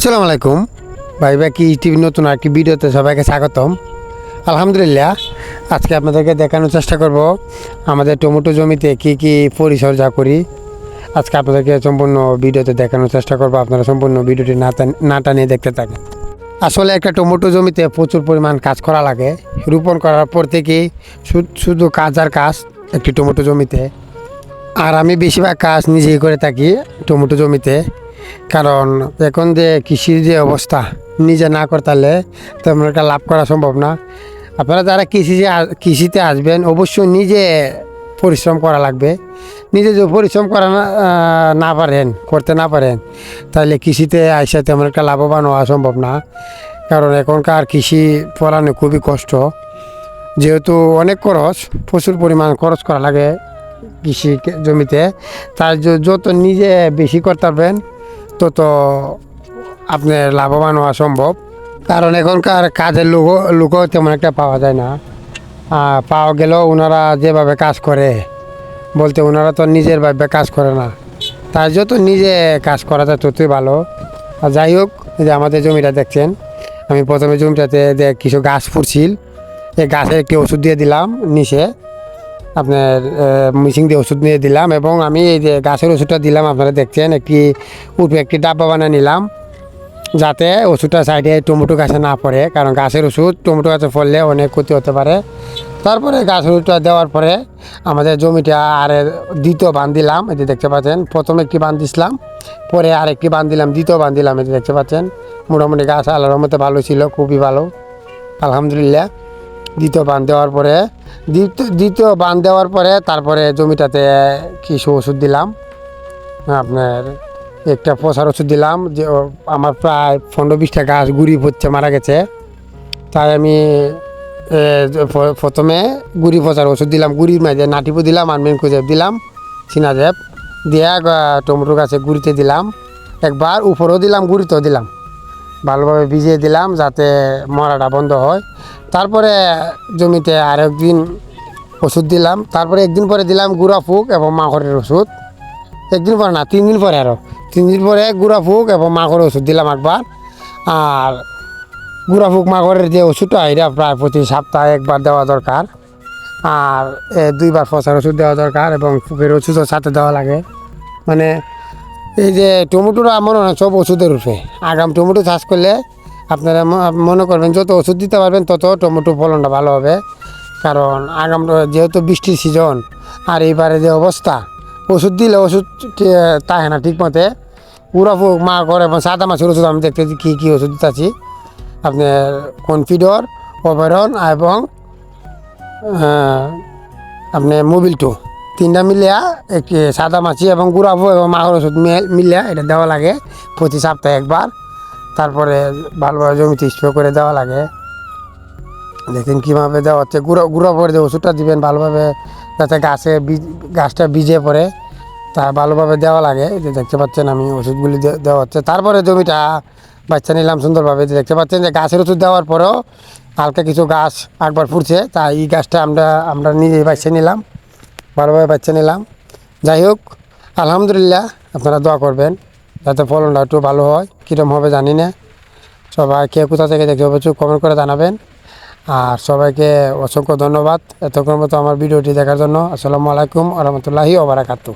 আসসালামু আলাইকুম। ভাই ভাই, কি টিভি নতুন আর কি ভিডিওতে সবাইকে স্বাগতম। আলহামদুলিল্লাহ, আজকে আপনাদেরকে দেখানোর চেষ্টা করব আমাদের টমেটো জমিতে কি কি পরিচর্যা করি। আজকে আপনাদেরকে সম্পূর্ণ ভিডিওতে দেখানোর চেষ্টা করব, আপনারা সম্পূর্ণ ভিডিওটি না টান- টানিয়ে দেখতে থাকেন। আসলে একটা টমেটো জমিতে প্রচুর পরিমাণ কাজ করা লাগে। রোপণ করার পর থেকেই শু- শুধু কাজ আর কাজ, একটি টমেটো জমিতে। আর আমি বেশিরভাগ কাজ নিজেই করে থাকি টমেটো জমিতে। কারণ এখন যে কৃষির যে অবস্থা, নিজে না করতালে তেমন একটা লাভ করা সম্ভব না। আপনারা যারা কৃষি কৃষিতে আসবেন, অবশ্যই নিজে পরিশ্রম করা লাগবে। নিজে যদি পরিশ্রম করা না পারেন, করতে না পারেন তাহলে কৃষিতে আইসা তেমন একটা লাভবান হওয়া সম্ভব না। কারণ এখনকার কৃষি পড়ানো খুবই কষ্ট। যেহেতু অনেক খরচ, প্রচুর পরিমাণ খরচ করা লাগে কৃষি জমিতে। তার যত নিজে বেশি করতে পারবেন তত আপনার লাভবান হওয়া সম্ভব। কারণ এখনকার কাজের লোক লোকও তেমন একটা পাওয়া যায় না। আর পাওয়া গেলেও ওনারা যেভাবে কাজ করে, বলতে ওনারা তো নিজের ভাবে কাজ করে না। তাই যত নিজে কাজ করা যায়, ততই ভালো। আর যাই হোক যে আমাদের জমিটা দেখছেন, আমি প্রথমে জমিটাতে কিছু গাছ ফুটছিল, এই গাছের একটি ওষুধ দিয়ে দিলাম নিচে। আপনার মিশিং দিয়ে ওষুধ নিয়ে দিলাম এবং আমি এই যে গাছের ওষুধটা দিলাম, আপনারা দেখছেন একটি উঠে একটি ডাব্বা বানিয়ে নিলাম, যাতে ওষুধটা সাইডে টমেটো গাছে না পড়ে, কারণ গাছের ওষুধ টমেটো গাছে পড়লে অনেক ক্ষতি হতে পারে। তারপরে গাছের ওষুধটা দেওয়ার পরে আমাদের জমিটা আর দ্বিতীয় বান দিলাম এটি দেখতে পাচ্ছেন, প্রথমে একটি বান দিছিলাম, পরে আরেকটি বান দিলাম, দ্বিতীয় বান দিলাম এটি দেখতে পাচ্ছেন, মোটামুটি গাছ আল্লাহর মতো ভালো ছিল, খুবই ভালো, আলহামদুলিল্লাহ। দ্বিতীয় বান দেওয়ার পরে দ্বিতীয় বান দেওয়ার পরে তারপরে জমিটাতে কিছু ওষুধ দিলাম। আপনার একটা পচার ওষুধ দিলাম যে আমার প্রায় পনেরো বিশটা গাছ গুড়ি পড়ছে মারা গেছে। তাই আমি প্রথমে গুড়ি পচার ওষুধ দিলাম, গুড়ির মাঝে নাটিপু দিলাম আর মেনকুজেব দিলাম সিনাজেব দিয়ে টমেটো গাছে গুড়িতে দিলাম। একবার উপরেও দিলাম, গুড়িতেও দিলাম। ভালোভাবে ভিজিয়ে দিলাম যাতে মরাটা বন্ধ হয়। তারপরে জমিতে আরেকদিন ওষুধ দিলাম। তারপরে একদিন পরে দিলাম গুঁড়া ফুক এবং মাকড়ের ওষুধ। একদিন পরে না তিন দিন পরে আরও তিন দিন পরে গুঁড়া ফুক এবং মাকড়ের ওষুধ দিলাম একবার। আর গুঁড়া ফুক মাকড়ের যে ওষুধটা, এটা প্রায় প্রতি সপ্তাহে একবার দেওয়া দরকার। আর দুইবার ফসার ওষুধ দেওয়া দরকার এবং ফুকের ওষুধও সাথে দেওয়া লাগে। মানে এই যে টমেটোটা মনে হয় সব ওষুধের উপরে আগাম টমেটো চাষ করলে আপনারা মনে করবেন যত ওষুধ দিতে পারবেন তত টমেটো ফলনটা ভালো হবে। কারণ আগাম যেহেতু বৃষ্টির সিজন আর এইবারে যে অবস্থা ওষুধ দিলে ওষুধ তাহে না ঠিক মতে উড়া ফুক মা করে এবং সাদা মাছের ওষুধ আমি দেখতেছি কী কী ওষুধ দিতেছি। আপনার কনফিডর ওভারন এবং আহ, আপনার মোবিল টু। তিনটা মিলিয়া সাদা মাছি এবং গুড়াবো এবং মাছের ওষুধ মিলে- মিলিয়া এটা দেওয়া লাগে প্রতি সপ্তাহে একবার। তারপরে ভালোভাবে জমিতে স্প্রে করে দেওয়া লাগে। দেখেন কীভাবে দেওয়া হচ্ছে। গুঁড়ো গুঁড়ো করে যে ওষুধটা দিবেন ভালোভাবে যাতে গাছে গাছটা ভিজে পড়ে, তা ভালোভাবে দেওয়া লাগে। যে দেখতে পাচ্ছেন আমি ওষুধগুলি দেওয়া হচ্ছে। তারপরে জমিটা বাচ্চা নিলাম সুন্দরভাবে। দেখতে পাচ্ছেন যে গাছের ওষুধ দেওয়ার পরেও হালকা কিছু গাছ একবার ফুটছে তাই এই গাছটা আমরা আমরা নিজেই বাচ্চা নিলাম। ভালোভাবে বাচ্চা নিলাম। যাই হোক, আলহামদুলিল্লাহ আপনারা দোয়া করবেন যাতে ফলনটা একটু ভালো হয়। কীরকম হবে জানি না। সবাই কে কোথা থেকে দেখতে অবশ্যই কমেন্ট করে জানাবেন। আর সবাইকে অসংখ্য ধন্যবাদ এতক্ষণ মতো আমার ভিডিওটি দেখার জন্য। আসসালামু আলাইকুম আরহামতুল্লাহি ওবরাকাতু